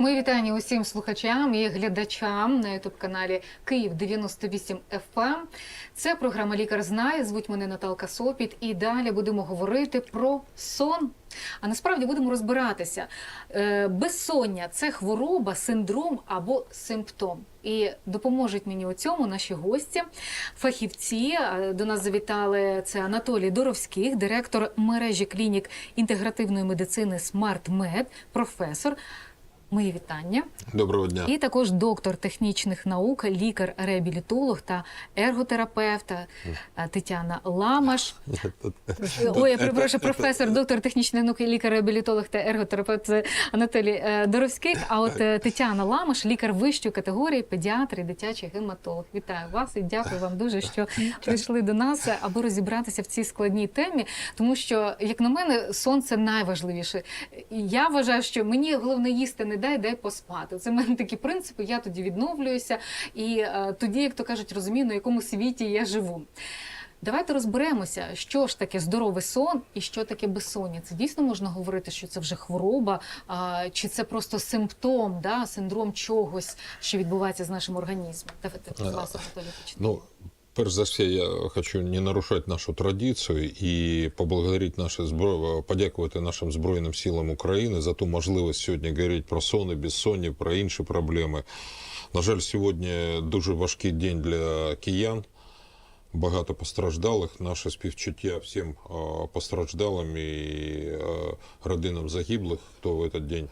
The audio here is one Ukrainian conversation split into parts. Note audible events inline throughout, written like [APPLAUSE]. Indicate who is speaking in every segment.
Speaker 1: Мої вітання усім слухачам і глядачам на ютуб каналі Київ 98 FM. Це програма Лікар знає. Звуть мене Наталка Сопіт. І далі будемо говорити про сон. А насправді будемо розбиратися. Е, Безсоння це хвороба, синдром або симптом. І допоможуть мені у цьому наші гості, фахівці. До нас завітали це Анатолій Доровських, директор мережі клінік інтегративної медицини SmartMed, професор. Мої вітання.
Speaker 2: Доброго дня.
Speaker 1: І також доктор технічних наук, лікар-реабілітолог та ерготерапевт е, Тетяна Ламаш. Ой, я перепрошую, професор, доктор технічних наук, лікар-реабілітолог та ерготерапевт це Анатолій е, Доровських. А от е, Тетяна Ламаш, лікар вищої категорії, педіатр і дитячий гематолог. Вітаю вас і дякую вам дуже, що прийшли до нас, аби розібратися в цій складній темі. Тому що, як на мене, сон це найважливіше. Я вважаю, що мені головне їсти не дай, дай поспати. Це в мене такі принципи. Я тоді відновлююся, і е, тоді, як то кажуть, розумію, на якому світі я живу. Давайте розберемося, що ж таке здоровий сон і що таке безсоння. Це дійсно можна говорити, що це вже хвороба, а, чи це просто симптом, да, синдром чогось, що відбувається з нашим організмом. Давайте з вас, Анатолій.
Speaker 2: Ну, перш за все, я хочу не нарушати нашу традицію і поблагодарити наші збро... подякувати нашим Збройним силам України за ту можливість сьогодні говорити про сон і безсоння, про інші проблеми. На жаль, сьогодні дуже важкий день для киян. Багато постраждалих. Наше співчуття всім постраждалим і родинам загиблих, хто в этот день.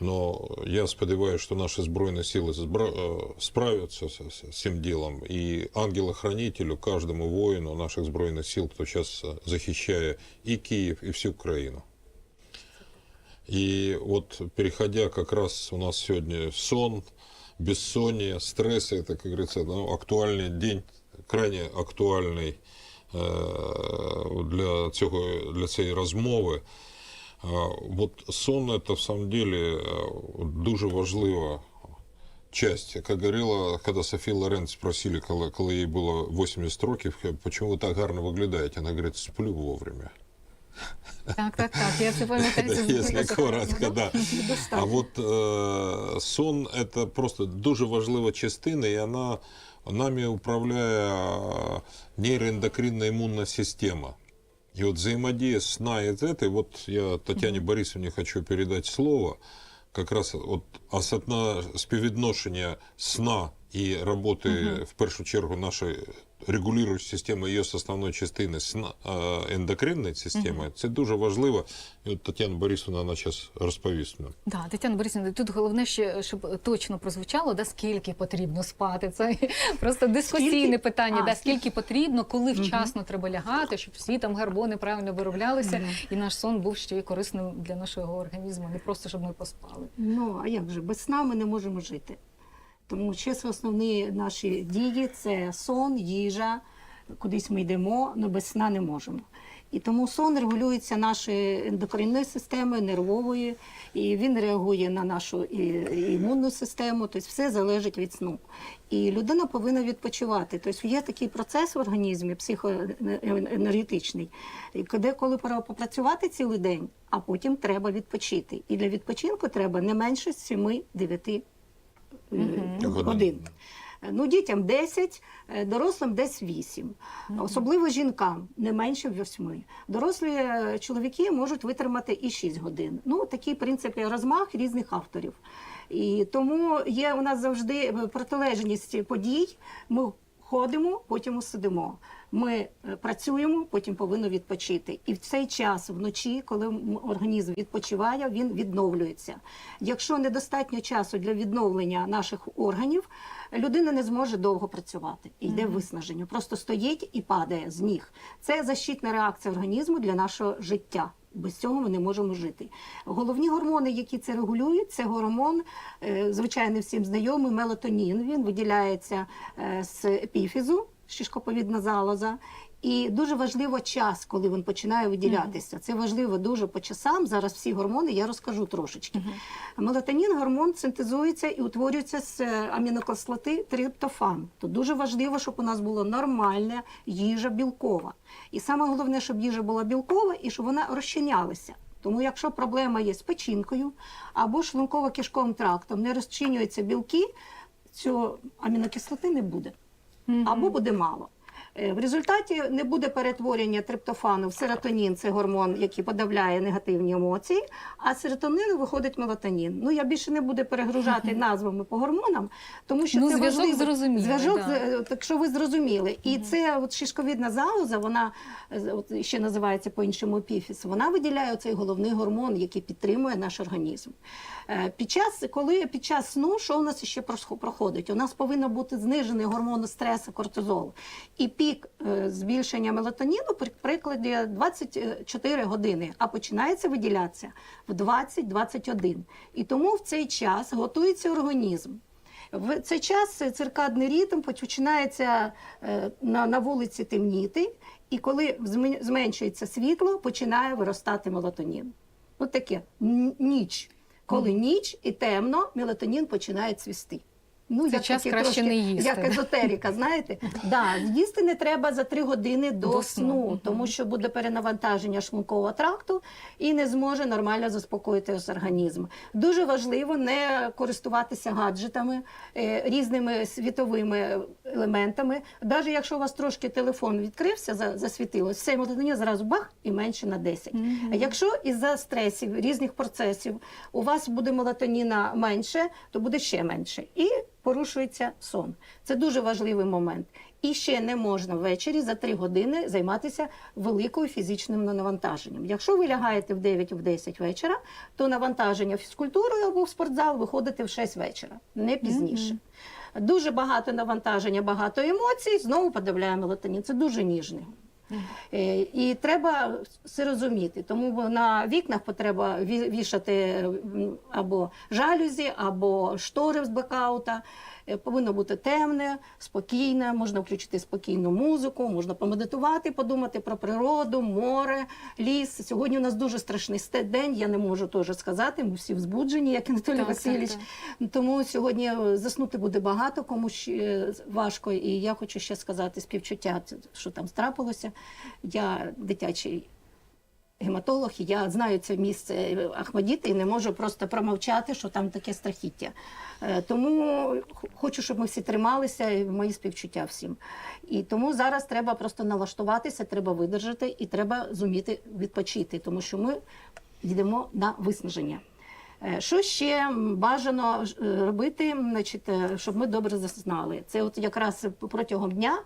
Speaker 2: Но я сподіваюся, що наші збройні сили збра- е, справляться з, з цим ділом. І ангелу-хранителю, кожному воїну наших збройних сил, хто зараз захищає і Київ, і всю Україну. И вот переходя как раз у нас сегодня сон, бессоние, стрессы, это, как говорится, ну, актуальный день, крайне актуальний е, для, цього, для цієї розмови. А, Вот сон это в самом деле е, дуже важлива часть. Как говорила, когда Софи Лорен спросили, коли, коли їй було 80 років, почему ви так гарно виглядаєте? Вона говорить, сплю вовремя.
Speaker 1: Так, так, так. Я це пам'ятаю. це [LAUGHS]
Speaker 2: Если
Speaker 1: дуже
Speaker 2: коротко,
Speaker 1: гарно.
Speaker 2: да. А от е, сон це просто дуже важлива частина, і вона нами управляє е, нейроендокринна імунна система. И вот взаимодействие сна и этой, вот я Татьяне Борисовне хочу передать слово, как раз от осотна співвідношення сна і роботи, в першу чергу, нашої регулюючої системи, її основної частини сна, е, ендокринної системи, це дуже важливо. І от Тетяна Борисовна, вона зараз розповість нам.
Speaker 1: Да, Тетяна Борисівна, тут головне ще, щоб точно прозвучало, да, скільки потрібно спати. Це просто дискусійне
Speaker 3: Скільки?
Speaker 1: питання.
Speaker 3: А,
Speaker 1: да, скільки потрібно, коли вчасно треба лягати, щоб всі там гормони правильно вироблялися, і наш сон був ще й корисним для нашого організму, не просто щоб ми поспали.
Speaker 3: Ну, а як же? Без сна ми не можемо жити. Тому чесно, основні наші дії це сон, їжа, кудись ми йдемо, але без сна не можемо. І тому сон регулюється нашою ендокринною системою, нервовою, і він реагує на нашу імунну систему, тобто все залежить від сну. І людина повинна відпочивати. Тобто є такий процес в організмі психоенергетичний, де коли пора попрацювати цілий день, а потім треба відпочити. І для відпочинку треба не менше 7-9
Speaker 2: Годин.
Speaker 3: один. Ну, дітям 10, е, дорослим десь 8. Особливо жінкам не менше 8. Дорослі е, чоловіки можуть витримати і 6 годин. Ну, такий принцип є розмах різних авторів. І тому є у нас завжди протилежність подій. Ми ходимо, потім сидимо. Ми е, працюємо, потім повинні відпочити. І в цей час вночі, коли організм відпочиває, він відновлюється. Якщо недостатньо часу для відновлення наших органів, людина не зможе довго працювати. І йде виснаження. Просто стоїть і падає з ніг. Це защитна реакція організму для нашого життя. Без цього ми не можемо жити. Головні гормони, які це регулюють, це гормон, е, звичайно, всім знайомий мелатонін. Він виділяється е, з епіфізу, шишкоповідна залоза, І дуже важливо час, коли він починає виділятися. Це важливо дуже по часам. Зараз всі гормони я розкажу трошечки. Мелатонін гормон синтезується і утворюється з е, амінокислоти триптофан. То дуже важливо, щоб у нас була нормальна їжа білкова. І саме головне, щоб їжа була білкова і щоб вона розчинялася. Тому якщо проблема є з печінкою або шлунково-кишковим трактом, не розчинюються білки, цього амінокислоти не буде або буде мало. Е, В результаті не буде перетворення триптофану в серотонін, це гормон, який подавляє негативні емоції, а з серотонину виходить мелатонін. Ну я більше не буду перегружати назвами по гормонам, тому що
Speaker 1: Ну,
Speaker 3: це
Speaker 1: зв'язок
Speaker 3: важливо.
Speaker 1: зрозумілий,
Speaker 3: Зв'язок,
Speaker 1: да.
Speaker 3: е, так що ви зрозуміли. І це от шишковідна залоза, вона от ще називається по-іншому епіфіз, вона виділяє цей головний гормон, який підтримує наш організм. Е, Під час, коли під час сну, що у нас ще проходить? У нас повинно бути знижений гормон стресу, кортизол. І пік е, збільшення мелатоніну при прикладі 24 години, а починається виділятися в 20-21. І тому в цей час готується організм. В цей час циркадний ритм починається е, на, на вулиці темніти, і коли зменшується світло, починає виростати мелатонін. От таке ніч. Коли ніч і темно, мелатонін починає цвісти. Ну,
Speaker 1: Цей час
Speaker 3: таке
Speaker 1: краще не їсти.
Speaker 3: Як езотерика, знаєте? да, їсти не треба за три години до,
Speaker 1: До сну,
Speaker 3: сну, тому що буде перенавантаження шлункового тракту і не зможе нормально заспокоїти організм. Дуже важливо не користуватися гаджетами, е, різними світовими елементами. Навіть якщо у вас трошки телефон відкрився, за- засвітилось, все мелатонін зразу бах і менше на 10. А якщо із-за стресів, різних процесів у вас буде мелатоніна менше, то буде ще менше. І порушується сон. Це дуже важливий момент. І ще не можна ввечері за 3 години займатися великою фізичним навантаженням. Якщо ви лягаєте в 9 в 10 вечора, то навантаження фізкультурою або в спортзал виходите в 6 вечора, не пізніше. Дуже багато навантаження, багато емоцій, знову подавляє мелатонін. Це дуже ніжний. Е, І треба це розуміти. Тому на вікнах потреба ві- вішати або жалюзі, або штори з блекаута. Е, Повинно бути темне, спокійне, можна включити спокійну музику, можна помедитувати, подумати про природу, море, ліс. Сьогодні у нас дуже страшний день, я не можу теж сказати. Ми всі взбуджені, як Анатолій
Speaker 1: Так, так,
Speaker 3: Васильович.
Speaker 1: так.
Speaker 3: Тому сьогодні е, заснути буде багато, комусь важко. І я хочу ще сказати співчуття, що там трапилося. Я дитячий гематолог, я знаю це місце Ахмадіти і не можу просто промовчати, що там таке страхіття. Е, Тому хочу, щоб ми всі трималися, і мої співчуття всім. І тому зараз треба просто налаштуватися, треба видержати і треба зуміти відпочити, тому що ми йдемо на виснаження. Е, Що ще бажано е, робити, значить, е, щоб ми добре зазнали? Це от якраз протягом дня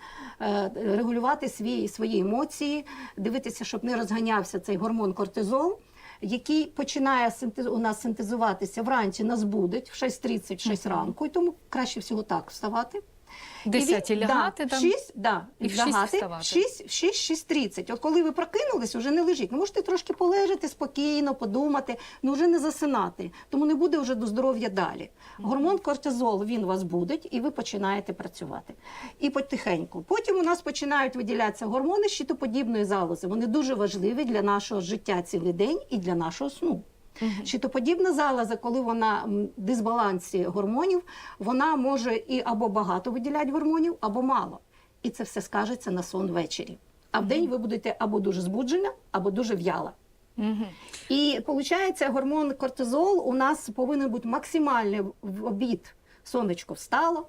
Speaker 3: регулювати свої, свої емоції, дивитися, щоб не розганявся цей гормон кортизол, який починає синтез, у нас синтезуватися вранці, нас будить в 6.30, в 6 ранку, і тому краще всього так вставати.
Speaker 1: 10
Speaker 3: І
Speaker 1: лягати
Speaker 3: да,
Speaker 1: там?
Speaker 3: 6, да,
Speaker 1: і в 6
Speaker 3: лягати, 6, в 6, 6.30. От коли ви прокинулись, вже не лежіть. Ну, можете трошки полежати спокійно, подумати, ну вже не засинати. Тому не буде вже до здоров'я далі. Гормон кортизол, він вас будить, і ви починаєте працювати. І потихеньку. Потім у нас починають виділятися гормони щитоподібної залози. Вони дуже важливі для нашого життя цілий день і для нашого сну. Щитоподібна залоза, коли вона в дисбалансі гормонів, вона може і або багато виділяти гормонів, або мало. І це все скажеться на сон ввечері. А в день ви будете або дуже збуджена, або дуже в'яла.
Speaker 1: Мгм.
Speaker 3: І виходить, гормон кортизол у нас повинен бути максимальний в обід. Сонечко встало,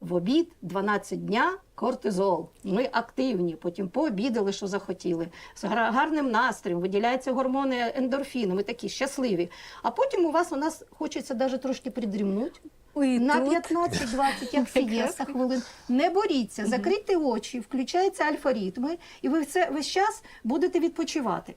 Speaker 3: в обід 12 дня кортизол. Ми активні, потім пообідали, що захотіли. З гарним настроєм виділяються гормони ендорфіни, ми такі щасливі. А потім у вас у нас хочеться навіть трошки придрімнути.
Speaker 1: І
Speaker 3: На
Speaker 1: тут
Speaker 3: 15-20, як сієста хвилин. Не боріться, закрийте очі, включаються альфа-ритми, і ви все, весь час будете відпочивати.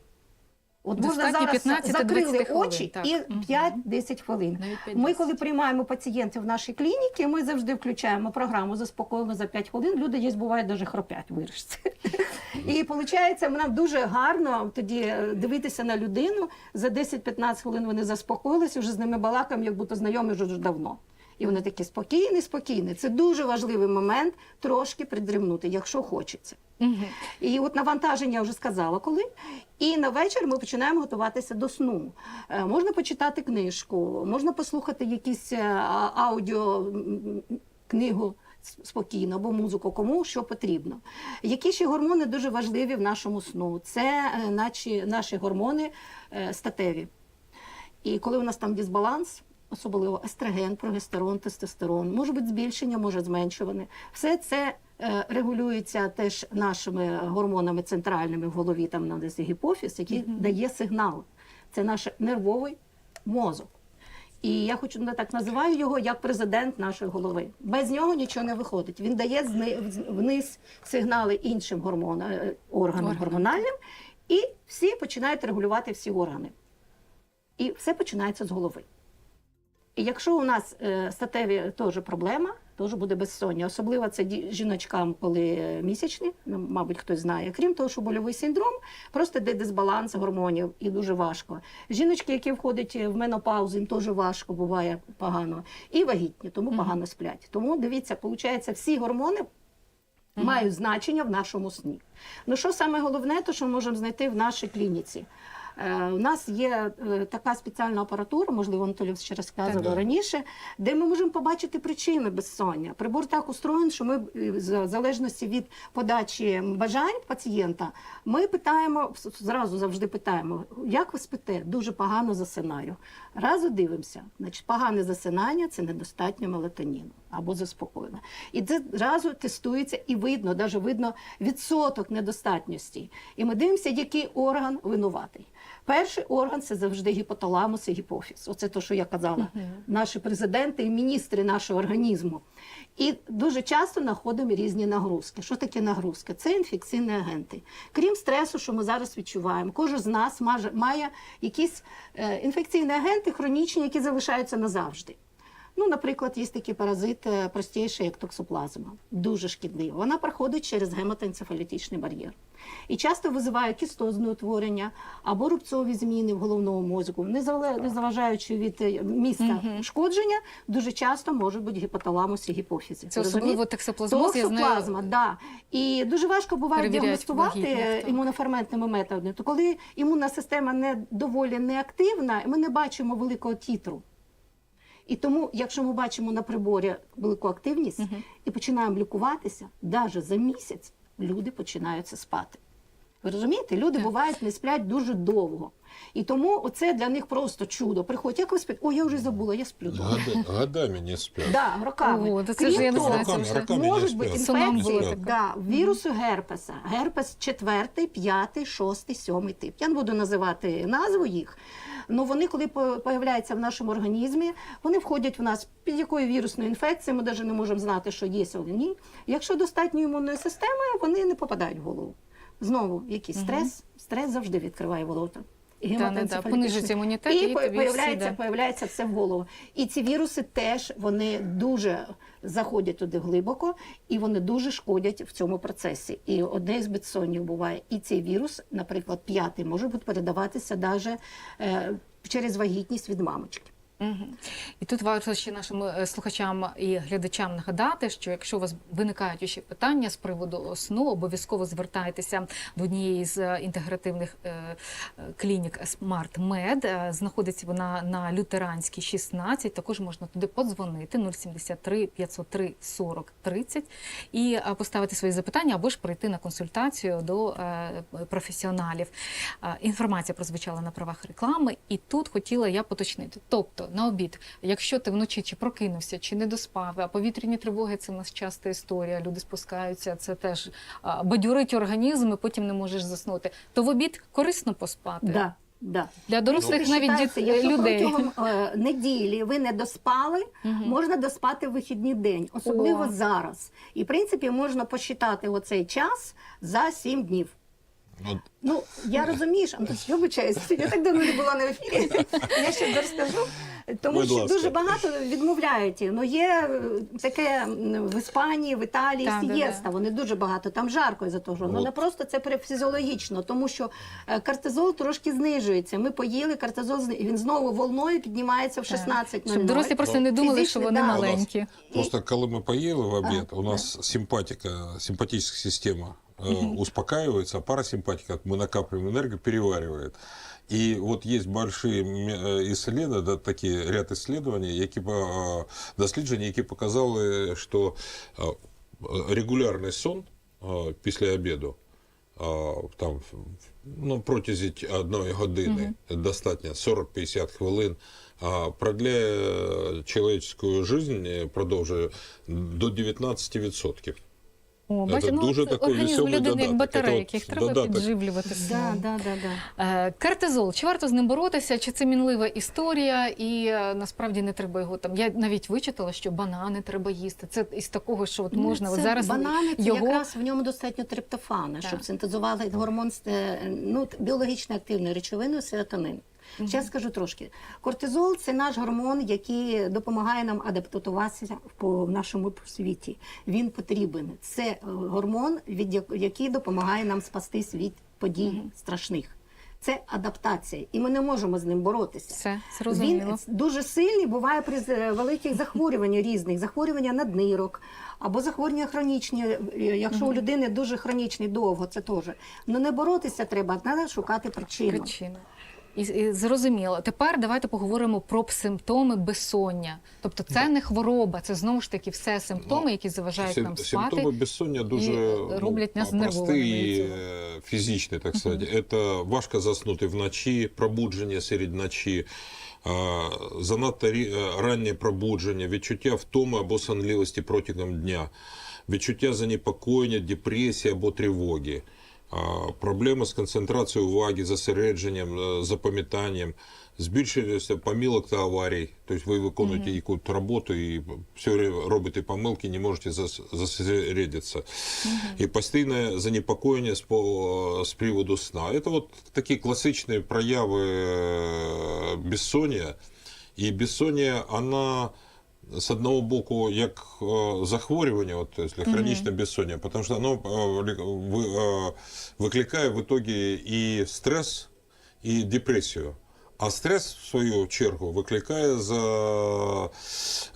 Speaker 3: От можна зараз
Speaker 1: 15-20
Speaker 3: закрили очі
Speaker 1: так.
Speaker 3: і
Speaker 1: Мгм.
Speaker 3: 5-10 хвилин. Ми, коли приймаємо пацієнтів в нашій клініці, ми завжди включаємо програму заспокоїли за 5 хвилин. Люди є, буває, навіть хропять вирішці. І виходить, нам дуже гарно тоді е, дивитися на людину. За 10-15 хвилин вони заспокоїлися, вже з ними балакаємо, як будто знайомі вже давно. І вони такі спокійні, спокійні. Це дуже важливий момент трошки придрімнути, якщо хочеться. І от навантаження я вже сказала коли. І на вечір ми починаємо готуватися до сну. Е, можна почитати книжку, можна послухати якісь е, аудіо книгу спокійно або музику, кому що потрібно. Які ще гормони дуже важливі в нашому сну? Це е, наші, наші гормони статеві. І коли у нас там дисбаланс, особливо естроген, прогестерон, тестостерон, може бути збільшення, може зменшуване. Все це е, регулюється теж нашими гормонами центральними в голові, там на десь гіпофіз, який дає сигнал. Це наш нервовий мозок. І я хочу я так називаю його як президент нашої голови. Без нього нічого не виходить. Він дає вниз сигнали іншим гормонам, е, органам
Speaker 1: Органам.
Speaker 3: гормональним, і всі починають регулювати всі органи. І все починається з голови. І якщо у нас е, статеві теж проблема, теж буде безсоння. Особливо це жіночкам, коли е, місячні, ну, мабуть, хтось знає. Крім того, що больовий синдром, просто йде дисбаланс гормонів і дуже важко. Жіночки, які входять в менопаузу, їм теж важко буває погано. І вагітні, тому погано сплять. Тому дивіться, виходить, всі гормони мають значення в нашому сні. Ну що саме головне, то що ми можемо знайти в нашій клініці. Е, у нас є е, така спеціальна апаратура, можливо, Анатолій ще розказував
Speaker 2: Так.
Speaker 3: раніше, де ми можемо побачити причини безсоння. Прибор так устроєн, що ми е, в залежності від подачі бажань пацієнта, ми питаємо зразу завжди питаємо, як ви спите? Дуже погано засинаю. Разу дивимося, значить, погане засинання це недостатньо мелатоніну або заспокоєння. І це зразу тестується і видно, навіть видно відсоток недостатності. І ми дивимося, який орган винуватий. Перший орган це завжди гіпоталамус і гіпофіз. Оце те, що я казала. Наші президенти і міністри нашого організму. І дуже часто знаходимо різні нагрузки. Що таке нагрузки? Це інфекційні агенти. Крім стресу, що ми зараз відчуваємо, кожен з нас має якісь е, інфекційні агенти хронічні, які залишаються назавжди. Ну, наприклад, є такий паразит е, простіший, як токсоплазма, дуже шкідлива. Вона проходить через гематоенцефалітичний бар'єр. І часто визиває кістозне утворення або рубцові зміни в головному мозку. Не заважаючи від е, місця шкодження, дуже часто можуть бути гіпоталамус і гіпофізи.
Speaker 1: Це
Speaker 3: Розумієте?
Speaker 1: особливо токсоплазмоз, я знаю.
Speaker 3: Токсоплазма, да. І дуже важко буває діагностувати імуноферментними методами. То коли імунна система не доволі неактивна, ми не бачимо великого тітру. І тому, якщо ми бачимо на приборі велику активність і починаємо лікуватися, навіть за місяць люди починаються спати. Ви розумієте, люди бувають не сплять дуже довго. І тому оце для них просто чудо. Приходять, як ви спите? О, я вже забула, я сплю. довго».
Speaker 2: Года- годами не спят.
Speaker 3: Да, роками.
Speaker 1: О, це
Speaker 3: Крім
Speaker 1: ж я не
Speaker 3: того,
Speaker 1: знаю, це
Speaker 2: Роками-
Speaker 1: вже.
Speaker 2: роками
Speaker 3: Можуть бути інфекції да, вірусу герпеса. Герпес 4, 5, 6, 7 тип. Я не буду називати назву їх. але вони, коли появляються в нашому організмі, вони входять в нас під якою вірусною інфекцією, ми навіть не можемо знати, що є або ні. Якщо достатньо імунної системи, вони не попадають в голову. Знову якийсь стрес, стрес завжди відкриває волота. І
Speaker 1: да, понижується імунітет,
Speaker 3: і,
Speaker 1: і тобі всі,
Speaker 3: появляється,
Speaker 1: да.
Speaker 3: появляється все в голову. І ці віруси теж вони дуже заходять туди глибоко, і вони дуже шкодять в цьому процесі. І одне з безсонів буває. І цей вірус, наприклад, п'ятий, може бути передаватися навіть е, через вагітність від мамочки.
Speaker 1: І тут варто ще нашим е, слухачам і глядачам нагадати, що якщо у вас виникають ще питання з приводу сну, обов'язково звертайтеся до однієї з е, інтегративних е, клінік Smart Med. Знаходиться вона на Лютеранській 16. Також можна туди подзвонити 073 503 40 30 і поставити свої запитання або ж прийти на консультацію до професіоналів. Інформація прозвучала на правах реклами, і тут хотіла я поточнити. Тобто на обід, якщо ти вночі чи прокинувся, чи не доспав, а повітряні тривоги це в нас часта історія. Люди спускаються, це теж а, бадьорить організм, і потім не можеш заснути. То в обід корисно поспати.
Speaker 3: Да, да.
Speaker 1: Для дорослих
Speaker 3: Принципі,
Speaker 1: навіть діт...
Speaker 3: якщо
Speaker 1: людей.
Speaker 3: протягом е, неділі ви не доспали,
Speaker 1: Мгм.
Speaker 3: можна доспати в вихідний день, особливо
Speaker 1: О.
Speaker 3: зараз. І в принципі можна посчитати оцей час за 7 днів.
Speaker 2: Вот
Speaker 3: Ну, я розумієш, Антон, я вибачаюсь, я так давно не була на ефірі. Я ще розкажу. Тому
Speaker 2: Будь
Speaker 3: що
Speaker 2: ласка.
Speaker 3: дуже багато відмовляють. Ну, є е, таке в Іспанії, в Італії,
Speaker 1: Так,
Speaker 3: сієста,
Speaker 1: да.
Speaker 3: вони дуже багато, там жарко із-за того. Ну, не просто це пре- фізіологічно, тому що е, кортизол трошки знижується. Ми поїли, кортизол, він знову волною піднімається в 16.00.
Speaker 1: Щоб дорослі просто не думали, що вони
Speaker 3: да.
Speaker 1: маленькі.
Speaker 2: Просто коли ми поїли в обід, у нас симпатика, симпатическая система успокаивается, а парасимпатика, мы накапливаем энергию, переваривает. И вот есть большие м, э, исследования, да, такие ряд исследований, які, по- досліджень, які показали, що е, регулярний сон е, після обіду а, там ну, протязі т- одної години достатньо 40-50 хвилин. А продляє чоловічську життя, продовжує до 19%.
Speaker 1: О, бачите, ну,
Speaker 2: дуже
Speaker 1: це
Speaker 2: такий
Speaker 1: організм людини як
Speaker 2: додаток.
Speaker 1: батарейки,
Speaker 2: Це
Speaker 1: їх треба
Speaker 2: додаток.
Speaker 1: підживлювати
Speaker 3: Да, да, да, да.
Speaker 1: Е, Кортизол, чи варто з ним боротися, чи це мінлива історія, і е, насправді не треба його там. Я навіть вичитала, що банани треба їсти. Це із такого, що от можна
Speaker 3: Ну,
Speaker 1: от
Speaker 3: це
Speaker 1: зараз
Speaker 3: банани, це
Speaker 1: його
Speaker 3: якраз в ньому достатньо триптофана,
Speaker 1: Так.
Speaker 3: щоб синтезували гормон е, ну, біологічно активною речовиною серотонин. Ще скажу трошки. Кортизол це наш гормон, який допомагає нам адаптуватися по в нашому світі. Він потрібен. Це е, гормон, від як- який допомагає нам спастись від подій страшних. Це адаптація, і ми не можемо з ним боротися.
Speaker 1: все зрозуміло.
Speaker 3: Він дуже сильний буває при великих захворюваннях різних, захворювання наднирок або захворювання хронічні. е, Якщо у людини дуже хронічний довго, це теж. Ну не боротися треба, треба шукати причину.
Speaker 1: Причина. І, і зрозуміло. Тепер давайте поговоримо про симптоми безсоння. Тобто це не хвороба, це знову ж таки все симптоми, які заважають
Speaker 2: Сим-
Speaker 1: нам спати.
Speaker 2: Симптоми безсоння дуже
Speaker 1: і роблять нас
Speaker 2: ну, прості, е, фізичні, так сказати. Це важко заснути вночі, пробудження серед ночі, а, занадто е, раннє пробудження, відчуття втоми або сонливості протягом дня, відчуття занепокоєння, депресії або тривоги. а, Проблеми з концентрацією уваги, зосередженням, е, запам'ятанням, збільшується помилок та аварій. Тобто ви виконуєте якусь роботу і все время робите помилки, не можете зас- зосередитися. І постійне занепокоєння з, по- з приводу сна. Це от такі класичні прояви е, безсоння. І безсоння, вона з одного боку, як е, захворювання, от, якщо хронічне безсоння, тому що воно е, лі- ви- е, викликає в итоге і стрес, і депресію. А стрес, в свою чергу, викликає за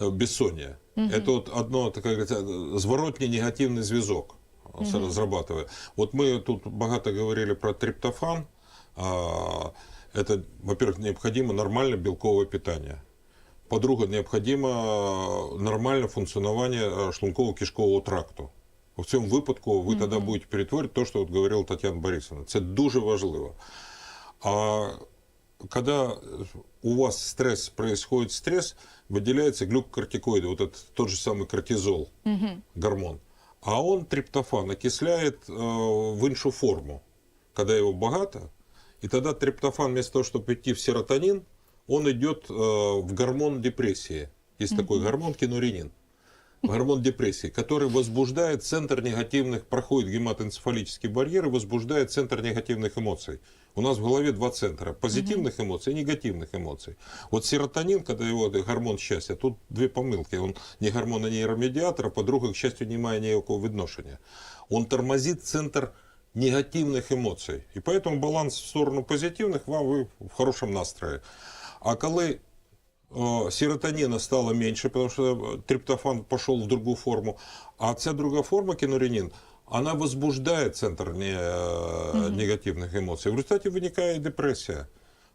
Speaker 2: е, безсоння. Це от одно, так говориться, зворотній негативний зв'язок mm зрабатыває. От ми тут багато говорили про триптофан. А, это, во-первых, необходимо нормальное белковое питание. По-друге, необхідно нормальне функціонування е, шлунково-кишкового тракту. В цьому випадку ви тоді будете перетворити те, що от говорила Тетяна Борисовна. Це дуже важливо. А когда у вас стресс, происходит стресс, выделяется глюкокортикоиды, вот это тот же самый кортизол, гормон. А он триптофан окисляет э, в иншу форму, когда его богато. И тогда триптофан вместо того, чтобы идти в серотонин, он идет э, в гормон депрессии. Есть такой гормон кинуринин. Гормон депрессии, который возбуждает центр негативных, проходит гематоэнцефалический барьер и возбуждает центр негативных эмоций. У нас в голове два центра. Позитивных эмоций и негативных эмоций. Вот серотонин, когда его это гормон счастья, тут две помилки. Он не гормон, а нейромедиатор, а по-друге, к счастью, не має ніякого відношення. Он тормозит центр негативных эмоций. И поэтому баланс в сторону позитивных вам вы в хорошем настрое. А коли э, серотонина стало меньше, потому что триптофан пошел в другую форму, а ця друга форма, кинуринин, она возбуждает центр не, э, негативных эмоций. В результате виникає депресія.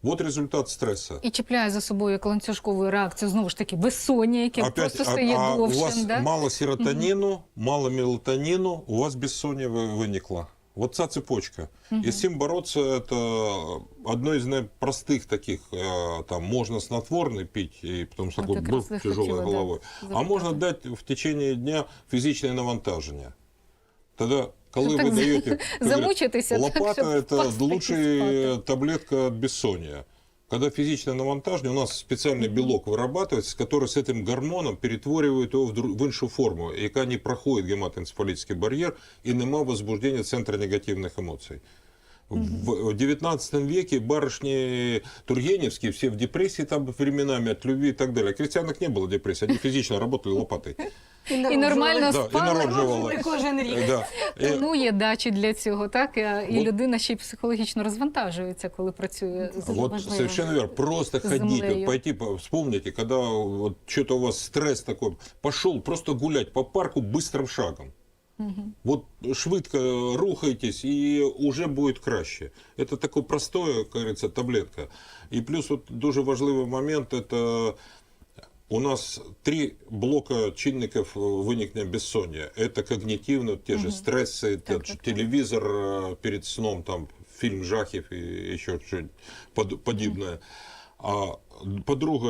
Speaker 2: Вот результат стресса.
Speaker 1: І чіпляє за собою як ланцюжкову реакцію знову ж таки безсоння, яке просто стає
Speaker 2: а, а
Speaker 1: довшим.
Speaker 2: у вас
Speaker 1: да?
Speaker 2: мало серотонину, мало мелатонину, у вас бессонния вы- виникла. Вот ця цепочка. И с этим бороться это одно из простых таких, э, там можно снотворный пить, и потом с
Speaker 1: Вот
Speaker 2: такой
Speaker 1: как
Speaker 2: был
Speaker 1: раз я
Speaker 2: тяжелой
Speaker 1: хотела, да,
Speaker 2: головой. а
Speaker 1: запитати.
Speaker 2: можно дать в течение дня физичное навантаження. Тогда, коли
Speaker 1: Щоб
Speaker 2: ви
Speaker 1: так
Speaker 2: даєте
Speaker 1: замучитися, так,
Speaker 2: лопата,
Speaker 1: щоб
Speaker 2: это
Speaker 1: впасти і
Speaker 2: лучшая
Speaker 1: спати.
Speaker 2: таблетка от бессонния. Когда физичное навантажение, у нас специальный белок вырабатывается, который с этим гормоном перетворюет его в, дру- в іншу форму, яка не проходит гематоэнцефалический барьер и нема возбуждения центра негативных эмоций. В 19 веке барышни Тургеневские все в депрессии там временами от любви и так далее. А крестьянок не было депрессии, они физично работали лопатой.
Speaker 1: І нормально
Speaker 2: Да, і
Speaker 1: спали.
Speaker 2: народжували.
Speaker 3: кожен рік.
Speaker 2: Да. Э,
Speaker 1: Тому є дачі для цього, так? І
Speaker 2: Вот.
Speaker 1: людина ще й психологічно розвантажується, коли працює з
Speaker 3: Дуже
Speaker 2: Вот
Speaker 3: важливо.
Speaker 2: совершенно верно. Просто
Speaker 1: С
Speaker 2: ходить,
Speaker 1: землею.
Speaker 2: вот пойти, по- вспомните, когда вот что-то у вас стресс такой, пошел просто гулять по парку быстрым шагом. Вот швидко рухайтесь, и уже будет краще. Это такое простое, как говорится, таблетка. И плюс вот дуже важливий момент, это у нас три блока чинников виникнення безсоння. Это когнитивно, те же стрессы, это
Speaker 1: Так, так, так.
Speaker 2: телевизор э, перед сном, там фильм жахів и еще что-нибудь под- подобное. А по-друге,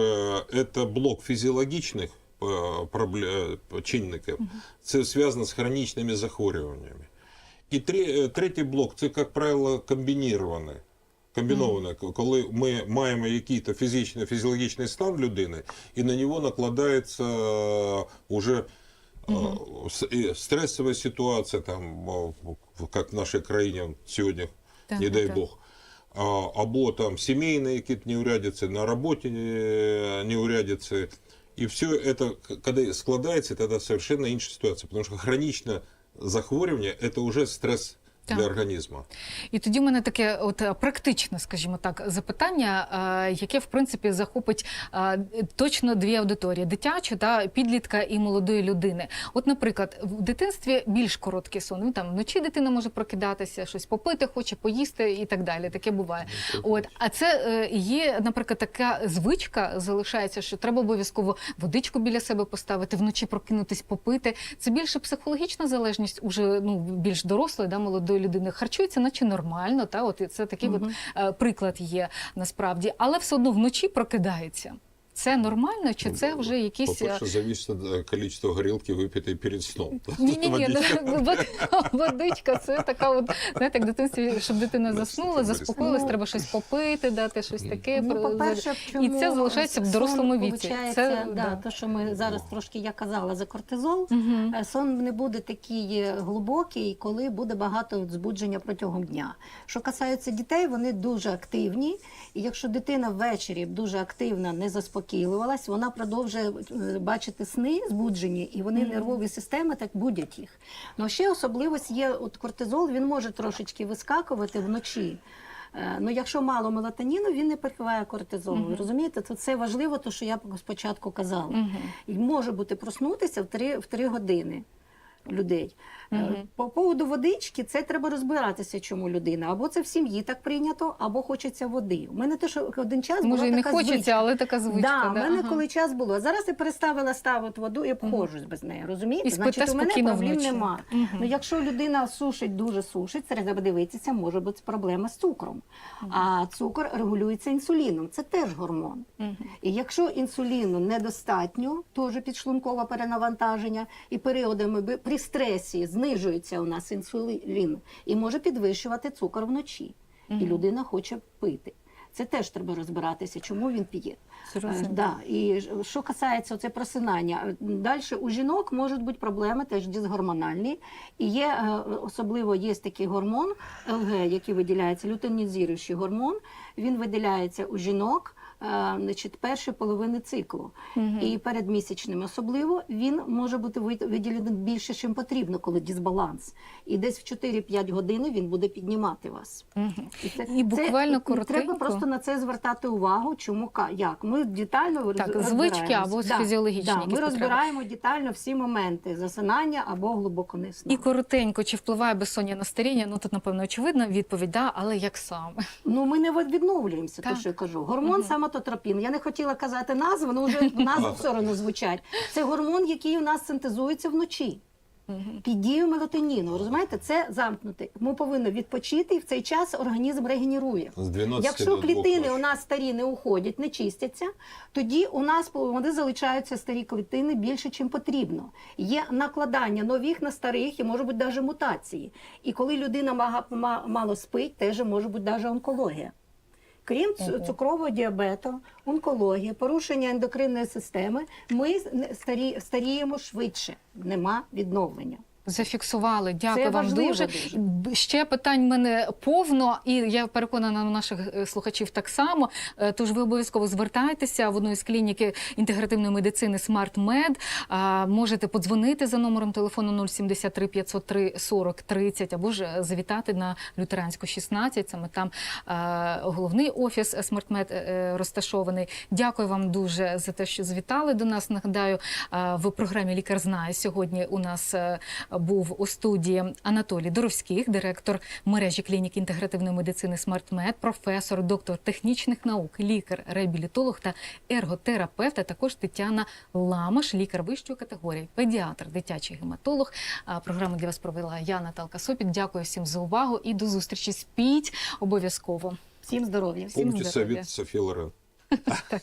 Speaker 2: это блок фізіологічних е, пробле- е, чинників. Це зв'язано з хронічними захворюваннями. І три- е, третій блок це, як правило, комбініроване. Комбіноване, коли ми маємо якийсь фізичний, фізіологічний стан людини, і на нього накладається е, уже е, с- і стресова ситуація, там, о, в- як в нашій країні сьогодні,
Speaker 1: Так,
Speaker 2: не дай
Speaker 1: так.
Speaker 2: Бог. А, або там сімейні якісь неурядиці, на роботі е, неурядиці. І все это, к- коли складається, тоді совершенно інша ситуація, тому що хронічне захворювання – це вже стрес
Speaker 1: Так.
Speaker 2: для організму.
Speaker 1: І тоді в мене таке от е, практичне, скажімо так, запитання, е, яке в принципі захопить е, точно дві аудиторії: дитячу та підлітка і молодої людини. От, наприклад, в дитинстві більш короткий сон. Ну там вночі дитина може прокидатися, щось попити, хоче поїсти і так далі. Таке буває. От, а це є, наприклад, така звичка залишається, що треба обов'язково водичку біля себе поставити, вночі прокинутись, попити. Це більше психологічна залежність уже ну більш дорослої, да, молодої людини. Харчується, наче нормально. Та от це такий от, е, приклад є насправді, але все одно вночі прокидається. Це нормально, чи це вже якісь е,
Speaker 2: По-перше, зависит от е, количества горілки, випитої перед сном.
Speaker 1: ні, ні, ні,
Speaker 2: Водичка. [LAUGHS]
Speaker 1: водичка, це така, от знаєте, як дитинстві, щоб дитина заснула,
Speaker 2: Ну,
Speaker 1: заспокоїлась,
Speaker 3: ну,
Speaker 1: треба щось попити, дати щось таке.
Speaker 3: Ну, по-перше,
Speaker 1: і це залишається в дорослому віці. Це
Speaker 3: да, то, що ми зараз трошки я казала за кортизол. Е, Сон не буде такий глибокий, коли буде багато збудження протягом дня. Що касається дітей, вони дуже активні. І якщо дитина ввечері дуже активна, не заспокоювалась, вона продовжує е, бачити сни збуджені, і вони нервові системи так будять їх. Ну ще особливість є от кортизол, він може трошечки вискакувати вночі. Е, Ну, якщо мало мелатоніну, він не перекриває кортизол. Ви розумієте, то це важливо, то що я спочатку казала.
Speaker 1: Мгм.
Speaker 3: І може бути проснутися в 3, в 3 години людей.
Speaker 1: Мгм.
Speaker 3: По поводу водички, це треба розбиратися, чому людина. Або це в сім'ї так прийнято, або хочеться води. У мене те, що один час
Speaker 1: Може,
Speaker 3: була
Speaker 1: і не
Speaker 3: така
Speaker 1: хочеться,
Speaker 3: звичка.
Speaker 1: але така звичка.
Speaker 3: Да, у мене
Speaker 1: ага.
Speaker 3: коли час було. Зараз я переставила ставити воду і обходжусь без неї. Розумієте?
Speaker 1: І
Speaker 3: Значить, у мене проблем
Speaker 1: вночі.
Speaker 3: нема.
Speaker 1: Мгм.
Speaker 3: Ну, якщо людина сушить, дуже сушить, треба дивитися, може бути проблема з цукром. А цукор регулюється інсуліном. Це теж гормон.
Speaker 1: Мгм.
Speaker 3: І якщо інсуліну недостатньо, теж підшлункове перенавантаження, і періодами при стресі знижується у нас інсулін і може підвищувати цукор вночі. І людина хоче пити. Це теж треба розбиратися, чому він п'є. Е, Да. І що касається оце просинання, далі у жінок можуть бути проблеми теж дисгормональні. І є е, особливо є такий гормон ЛГ, який виділяється, лютонізуючий гормон. Він виділяється у жінок. Е, Значить, першої половини циклу і перед місячним особливо він може бути виділений більше, ніж потрібно, коли дисбаланс. І десь в 4-5 години він буде піднімати вас.
Speaker 1: Мгм.
Speaker 3: це,
Speaker 1: І буквально
Speaker 3: це,
Speaker 1: коротенько.
Speaker 3: Треба просто на це звертати увагу, чому як. Ми детально
Speaker 1: Так, звички або фізіологічні
Speaker 3: Да, ми
Speaker 1: потреби.
Speaker 3: розбираємо детально всі моменти засинання або глибокого сну.
Speaker 1: І коротенько, чи впливає безсоння на старіння? Ну тут, напевно, очевидна відповідь, да, але як саме?
Speaker 3: Ну ми не відновлюємося,
Speaker 1: Так.
Speaker 3: то що я кажу. Гормон самототропін. Я не хотіла казати назву, але вже назви все одно звучать. Це гормон, який у нас синтезується вночі. Під дією мелатоніну. Розумієте, це замкнути. Ми повинні відпочити, і в цей час організм регенерує.
Speaker 2: З 12
Speaker 3: Якщо
Speaker 2: до
Speaker 3: клітини
Speaker 2: ночі.
Speaker 3: у нас старі не уходять, не чистяться, тоді у нас вони залишаються старі клітини більше, чим потрібно. Є накладання нових на старих і може бути навіть мутації. І коли людина мага- мало спить, теж може бути навіть онкологія. Крім цу- цукрового діабету, онкологія, порушення ендокринної системи, ми старі, старіємо швидше, нема відновлення.
Speaker 1: Зафіксували. Дякую
Speaker 3: Це
Speaker 1: вам
Speaker 3: важливо
Speaker 1: дуже.
Speaker 3: дуже.
Speaker 1: Ще питань мене повно, і я переконана у наших е, слухачів так само. Е, Тож ви обов'язково звертайтеся в одну із клініки інтегративної медицини SmartMed. Можете подзвонити за номером телефону 073 503 40 30 або ж е, завітати на лютеранську 16. Саме там головний офіс SmartMed розташований. Дякую вам дуже за те, що звітали до нас. Нагадаю, в програмі Лікар знає сьогодні. У нас був у студії Анатолій Доровських, директор мережі клінік інтегративної медицини SmartMed, професор, доктор технічних наук, лікар, реабілітолог та ерготерапевт, а також Тетяна Ламаш, лікар вищої категорії, педіатр, дитячий гематолог. Програму для вас провела я, Наталка Сопіт. Дякую всім за увагу і до зустрічі. Спіть обов'язково.
Speaker 3: Всім здоров'я.
Speaker 1: Всім здоров'я.
Speaker 2: совет Софии Лорен. [LAUGHS]
Speaker 1: Так.